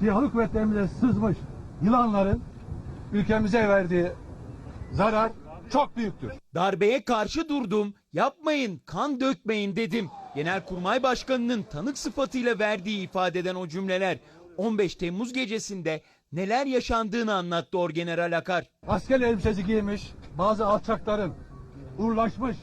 silahlı kuvvetlerimize sızmış yılanların ülkemize verdiği zarar çok büyüktür. Darbeye karşı durdum, yapmayın, kan dökmeyin dedim. Genelkurmay Başkanı'nın tanık sıfatıyla verdiği ifadeden o cümleler 15 Temmuz gecesinde neler yaşandığını anlattı Orgeneral Akar. Asker elbisesi giymiş bazı alçakların uğurlaşmış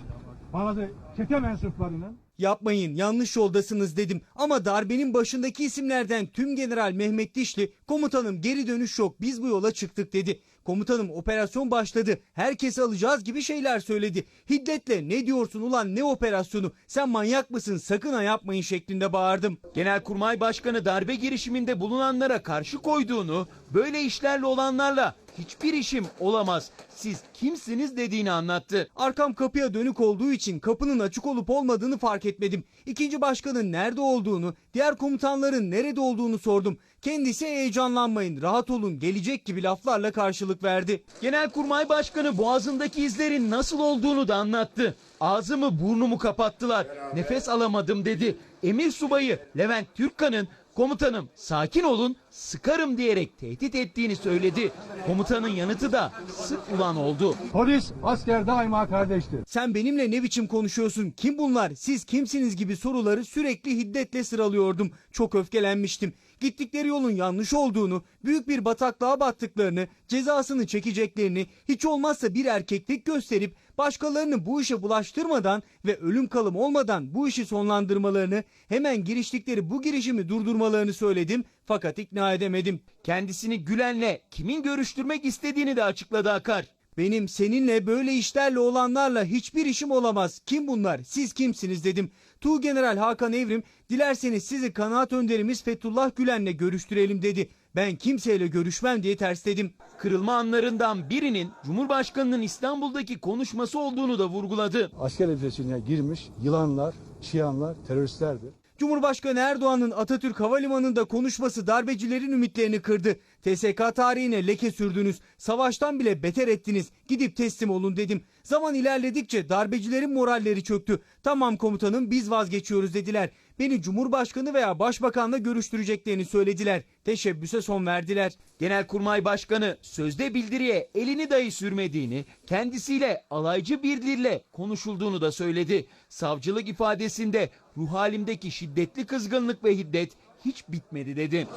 bazı çete mensuplarının Yapmayın yanlış yoldasınız dedim ama darbenin başındaki isimlerden tüm General Mehmet Dişli komutanım geri dönüş yok biz bu yola çıktık dedi. Komutanım operasyon başladı herkesi alacağız gibi şeyler söyledi. Hiddetle ne diyorsun ulan ne operasyonu sen manyak mısın sakın ha yapmayın şeklinde bağırdım. Genelkurmay Başkanı darbe girişiminde bulunanlara karşı koyduğunu, böyle işlerle olanlarla hiçbir işim olamaz, siz kimsiniz dediğini anlattı. Arkam kapıya dönük olduğu için kapının açık olup olmadığını fark etmedim. İkinci başkanın nerede olduğunu, diğer komutanların nerede olduğunu sordum. Kendisi heyecanlanmayın, rahat olun, gelecek gibi laflarla karşılık verdi. Genelkurmay Başkanı boğazındaki izlerin nasıl olduğunu da anlattı. Ağzımı burnumu kapattılar. Nefes alamadım dedi. Emir Subayı Levent Türkkan'ın komutanım sakin olun sıkarım diyerek tehdit ettiğini söyledi. Komutanın yanıtı da sık ulan oldu. polis asker daima kardeştir. Sen benimle ne biçim konuşuyorsun? Kim bunlar? Siz kimsiniz gibi soruları sürekli hiddetle sıralıyordum. Çok öfkelenmiştim. Gittikleri yolun yanlış olduğunu, büyük bir bataklığa battıklarını, cezasını çekeceklerini, hiç olmazsa bir erkeklik gösterip başkalarını bu işe bulaştırmadan ve ölüm kalım olmadan bu işi sonlandırmalarını, hemen giriştikleri bu girişimi durdurmalarını söyledim fakat ikna edemedim. Kendisini Gülen'le kimin görüştürmek istediğini de açıkladı Akar. Benim seninle böyle işlerle olanlarla hiçbir işim olamaz. Kim bunlar? Siz kimsiniz dedim. Tuğ General Hakan Evrim dilerseniz sizi kanaat önderimiz Fethullah Gülen'le görüştürelim dedi. Ben kimseyle görüşmem diye tersledim. Kırılma anlarından birinin Cumhurbaşkanı'nın İstanbul'daki konuşması olduğunu da vurguladı. Asker elbisesine girmiş yılanlar, çıyanlar teröristlerdir. Cumhurbaşkanı Erdoğan'ın Atatürk Havalimanı'nda konuşması darbecilerin ümitlerini kırdı. TSK tarihine leke sürdünüz. Savaştan bile beter ettiniz. Gidip teslim olun dedim. Zaman ilerledikçe darbecilerin moralleri çöktü. Tamam komutanım biz vazgeçiyoruz dediler. Beni Cumhurbaşkanı veya Başbakanla görüştüreceklerini söylediler. Teşebbüse son verdiler. Genelkurmay Başkanı sözde bildiriye elini dahi sürmediğini, kendisiyle alaycı bir dille konuşulduğunu da söyledi. Savcılık ifadesinde ruh halimdeki şiddetli kızgınlık ve hiddet hiç bitmedi dedi.